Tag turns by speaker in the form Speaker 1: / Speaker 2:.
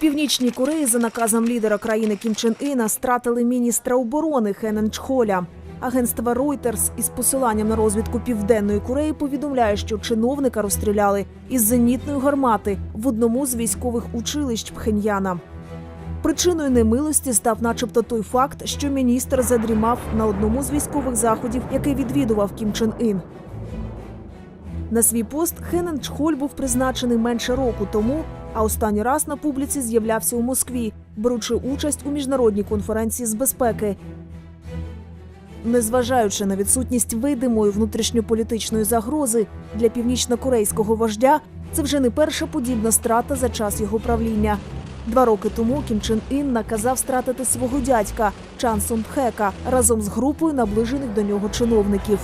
Speaker 1: північній Кореї за наказом лідера країни Кім Чен Іна стратили міністра оборони Хенен Чхоля. Агентство Reuters із посиланням на розвідку Південної Кореї повідомляє, що чиновника розстріляли із зенітної гармати в одному з військових училищ Пхеньяна. Причиною немилості став, начебто, той факт, що міністр задрімав на одному з військових заходів, який відвідував Кім Чен Ін. На свій пост Хенен Чхоль був призначений менше року тому, а останній раз на публіці з'являвся у Москві, беручи участь у міжнародній конференції з безпеки. Незважаючи на відсутність видимої внутрішньополітичної загрози для північнокорейського вождя, це вже не перша подібна страта за час його правління. Два роки тому Кім Чен Ін наказав стратити свого дядька Чан Сун Пхека разом з групою наближених до нього чиновників.